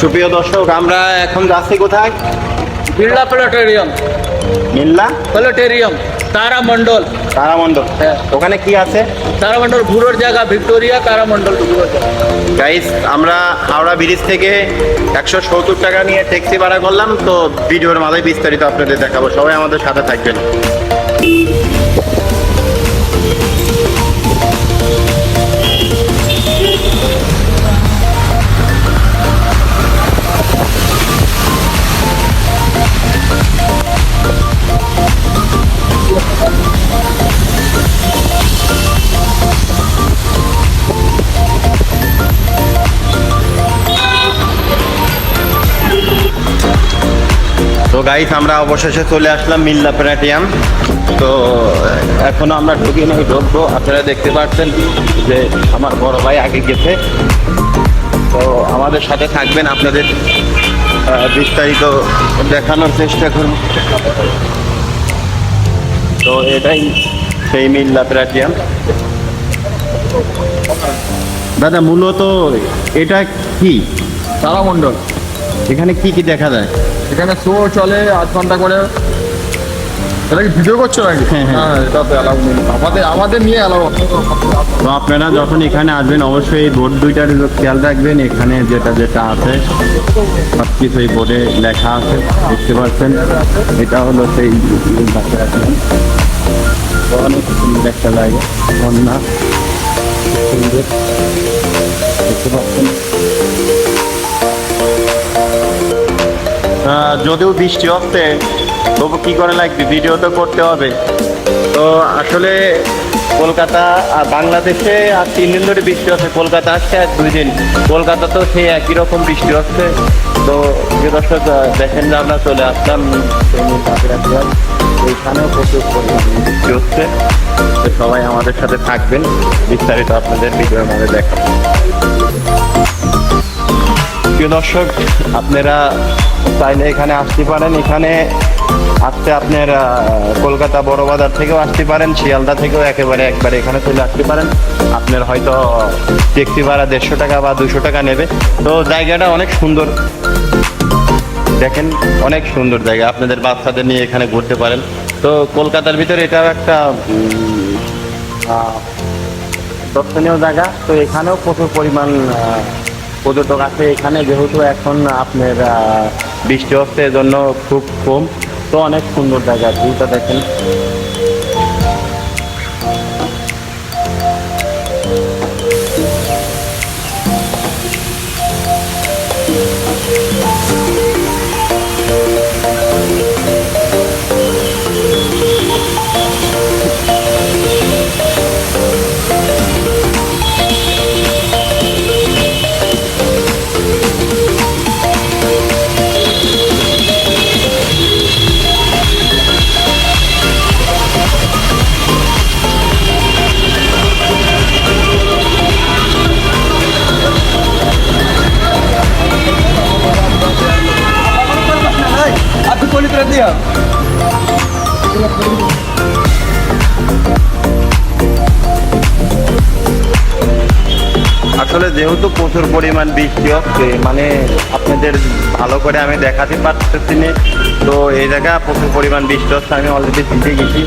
সুপ্রিয় দর্শক আমরা এখন যাচ্ছি কোথায়? বিড়লা প্ল্যানেটেরিয়াম মিল্লা প্ল্যানেটেরিয়াম তারামণ্ডল। তারামণ্ডল। হ্যাঁ। ওখানে কি আছে? তারামণ্ডল ঘুরোর জায়গা ভিক্টোরিয়া তারামণ্ডল গাইস আমরা হাওড়া ব্রিজ থেকে একশো সত্তর টাকা নিয়ে ট্যাক্সি ভাড়া করলাম তো ভিডিওর মাঝে বিস্তারিত আপনাদের দেখাবো। সবাই আমাদের সাথে থাকবেন। গাইস আমরা অবশেষে চলে আসলাম মিল্লা প্যারাটিয়াম তো এখনও আমরা ঢুকি নাই ঢুকবো। আপনারা দেখতে পাচ্ছেন যে আমার বড় ভাই আগে গেছে। তো আমাদের সাথে থাকবেন আপনাদের বিস্তারিত দেখানোর চেষ্টা করুন তো এটাই সেই মিল্লা প্যারাটিয়াম দাদা মূলত এটা কি? তারামণ্ডল। এখানে কি কি দেখা যায়? এখানে শো চলে আধ ঘণ্টা করে। এটা কি ভিডিও করছ নাকি? হ্যাঁ, হ্যাঁ। হ্যাঁ এটা তো অ্যালাউ নেই। আমাদের আমাদের নিয়ে অ্যালাউ তো আপনারা যখন এখানে আসবেন অবশ্যই বোর্ড দুইটার খেয়াল রাখবেন। এখানে যেটা যেটা আছে সব কিছু এই বোর্ডে লেখা আছে দেখতে পাচ্ছেন। এটা হলো সেই অনেক সুন্দর একটা জায়গা বন্যা। সুন্দর দেখতে পাচ্ছেন। যদিও বৃষ্টি হচ্ছে, তবু কি করে লাগবে? ভিডিও তো করতে হবে। তো আসলে কলকাতা আর বাংলাদেশে আর তিন দিন ধরে বৃষ্টি হচ্ছে। কলকাতা আসছে আর দুই দিন। কলকাতা তো সেই একই রকম বৃষ্টি হচ্ছে। তো যে দর্শক দেখেন যে আমরা চলে আসলাম। ওইখানেও প্রচুর পরিমাণে বৃষ্টি হচ্ছে। তো সবাই আমাদের সাথে থাকবেন। বিস্তারিত আপনাদের ভিডিওর মধ্যে দেখাবো। প্রিয় দর্শক, আপনারা চাইলে এখানে আসতে পারেন। এখানে আসতে আপনার কলকাতা বড় বাজার থেকেও আসতে পারেন, শিয়ালদা থেকেও একেবারে একবারে এখানে চলে আসতে পারেন। আপনার হয়তো ট্যাক্সি ভাড়া দেড়শো টাকা বা দুশো টাকা নেবে। তো জায়গাটা অনেক সুন্দর। দেখেন, অনেক সুন্দর জায়গা। আপনাদের বাচ্চাদের নিয়ে এখানে ঘুরতে পারেন। তো কলকাতার ভিতরে এটাও একটা দর্শনীয় জায়গা। তো এখানেও প্রচুর পরিমাণ পর্যটক আছে এখানে যেহেতু এখন আপনার বৃষ্টি হচ্ছে এজন্য খুব কম। তো অনেক সুন্দর জায়গা ভিউটা দেখেন। আসলে যেহেতু প্রচুর পরিমাণ বৃষ্টি হচ্ছে মানে আপনাদের ভালো করে আমি দেখাতে পারতেছি না। তো এই জায়গা প্রচুর পরিমাণ বৃষ্টি হচ্ছে, আমি অলরেডি ভিজে গেছি।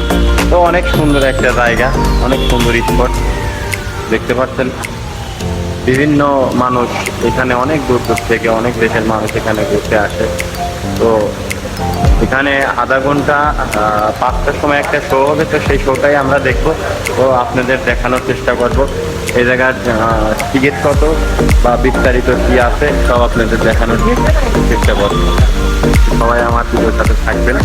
তো অনেক সুন্দর একটা জায়গা, অনেক সুন্দর স্পট। দেখতে পাচ্ছেন? বিভিন্ন মানুষ এখানে অনেক দূর দূর থেকে, অনেক দেশের মানুষ এখানে ঘুরতে আসে। তো এখানে আধা ঘণ্টা পাঁচটার সময় একটা শো হবে, তো সেই শোটাই আমরা দেখব। তো আপনাদের দেখানোর চেষ্টা করব। এই জায়গার টিকিট কত বা বিস্তারিত কি আছে, সব আপনাদের দেখানোর চেষ্টা করব। সবাই আমার ভিডিওর সাথে থাকবেন।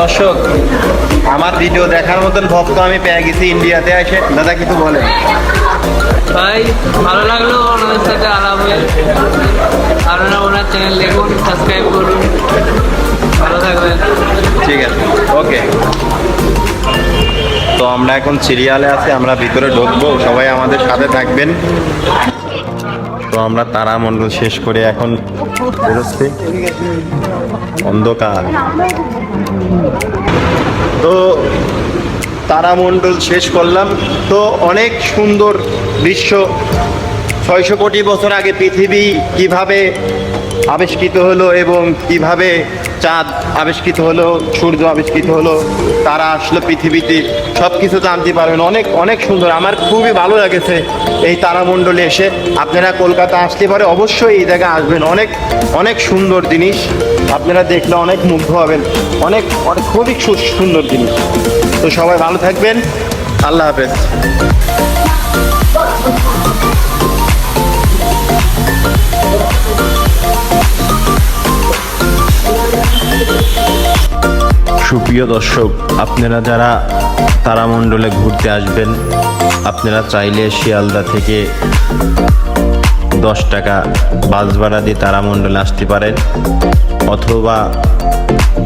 দর্শক আমার ভিডিও দেখার মতন ভক্ত আমি পেয়ে গেছি ইন্ডিয়াতে এসে। দাদা কিছু বলে ভাই ভালো লাগল ওনাদের সাথে আলাপ হয়ে। আপনারা ওনার চ্যানেল দেখুন সাবস্ক্রাইব করুন। ভালো থাকবেন। ঠিক আছে ওকে তো আমরা এখন সিরিয়ালে আছি আমরা ভিতরে ঢুকবো সবাই আমাদের সাথে থাকবেন। তো আমরা তারামণ্ডল শেষ করে এখন বেরোচ্ছি। অন্ধকার। তো তারামণ্ডল শেষ করলাম। তো অনেক সুন্দর দৃশ্য। ছয়শো কোটি বছর আগে পৃথিবী কীভাবে আবিষ্কৃত হলো এবং কীভাবে চাঁদ আবিষ্কৃত হলো, সূর্য আবিষ্কৃত হলো, তারা আসলো পৃথিবীতে। সব কিছু জানতে পারবেন, অনেক অনেক সুন্দর। আমার খুবই ভালো লেগেছে এই তারামণ্ডলে এসে। আপনারা কলকাতা আসতে পারে, অবশ্যই এই জায়গায় আসবেন। অনেক অনেক সুন্দর জিনিস। আপনারা দেখলে অনেক মুগ্ধ হবেন। অনেক অনেক খুবই সুন্দর জিনিস। তো সবাই ভালো থাকবেন। আল্লাহ হাফেজ। সুপ্রিয় দর্শক, আপনারা যারা তারামণ্ডলে ঘুরতে আসবেন, আপনারা চাইলে শিয়ালদা থেকে দশ টাকা বাস ভাড়া দিয়ে তারামণ্ডলে আসতে পারেন, অথবা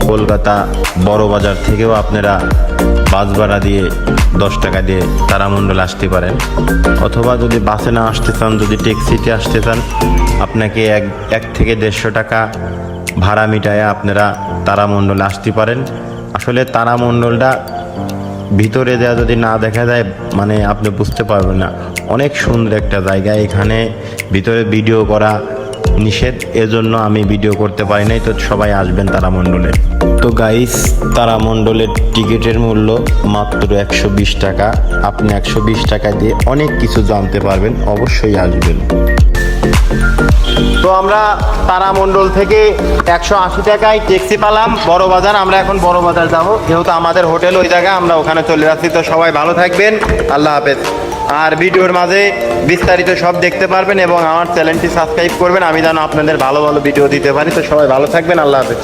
কলকাতা বড় বাজার থেকেও আপনারা বাস ভাড়া দিয়ে দশ টাকা দিয়ে তারামণ্ডলে আসতে পারেন। অথবা যদি বাসে না আসতে চান, যদি ট্যাক্সিতে আসতে চান, আপনাকে এক এক থেকে দেড়শো টাকা ভাড়া মিটায় আপনারা তারামণ্ডলে আসতে পারেন। আসলে তারামণ্ডলটা ভিতরে দেওয়া যদি না দেখা যায় মানে আপনি বুঝতে পারবেন না। অনেক সুন্দর একটা জায়গা এখানে, ভিতরে ভিডিও করা নিষেধ, এজন্য আমি ভিডিও করতে পারি নাই, তো সবাই আসবেন তারামণ্ডলে তো গাইস তারামণ্ডলের টিকিটের মূল্য মাত্র একশো বিশ টাকা। আপনি একশো বিশ টাকা দিয়ে অনেক কিছু জানতে পারবেন, অবশ্যই আসবেন। তো আমরা তারামণ্ডল থেকে একশো আশি টাকায় ট্যাক্সি পালাম বড় বাজার আমরা এখন বড় বাজার যাব। যেহেতু আমাদের হোটেল ওই জায়গায়, আমরা ওখানে চলে যাচ্ছি তো সবাই ভালো থাকবেন। আল্লাহ হাফেজ। আর ভিডিওর মাঝে বিস্তারিত সব দেখতে পারবেন এবং আমার চ্যানেলটি সাবস্ক্রাইব করবেন। আমি যেন আপনাদের ভালো ভালো ভিডিও দিতে পারি। তো সবাই ভালো থাকবেন। আল্লাহ হাফেজ।